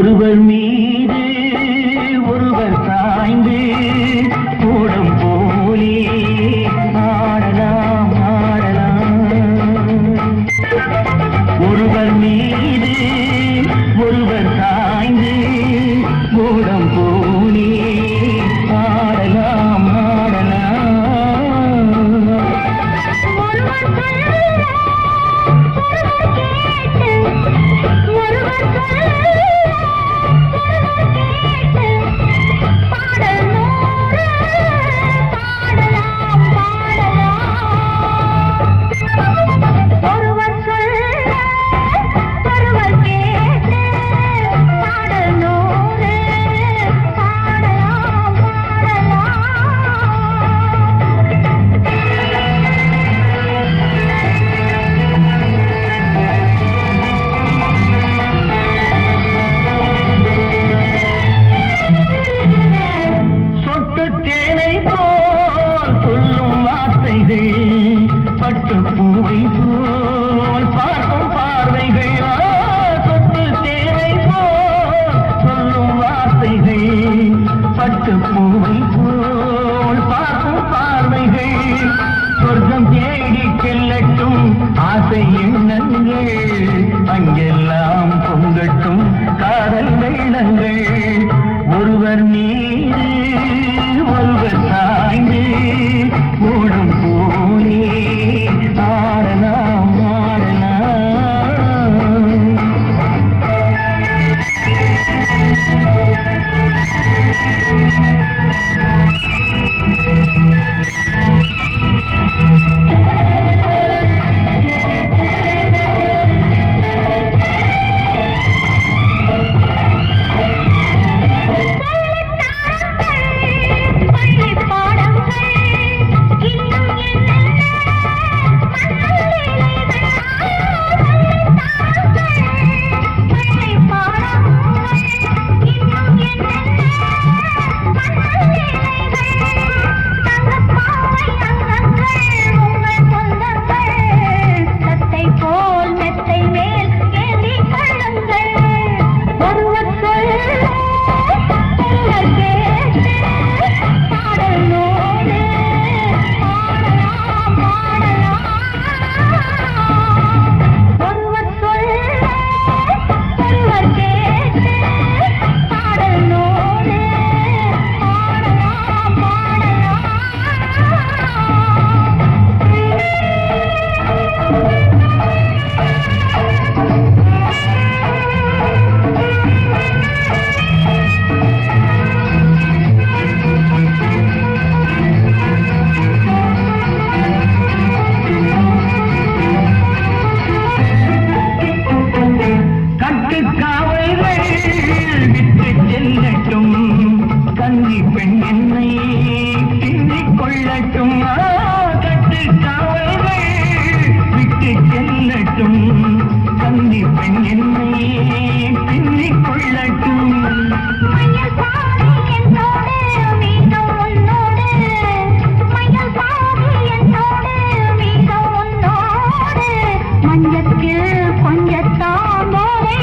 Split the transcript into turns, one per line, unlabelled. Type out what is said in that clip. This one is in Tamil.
ஒருவர் மீது ஒருவர் சாய்ந்து ஓடம் போலே காட்டும் பூவை போல் பார்க்கும் பார்வைகள். சொத்து தேவை போல் சொல்லும் வார்த்தைகள். பட்டு பூவை போல் பார்க்கும் பார்வைகள். சொர்க்கம் தேடி செல்லட்டும் ஆசை அங்கெல்லாம் பொங்கட்டும் காதல் வெள்ளங்கள்
கொஞ்சத்தான் போதை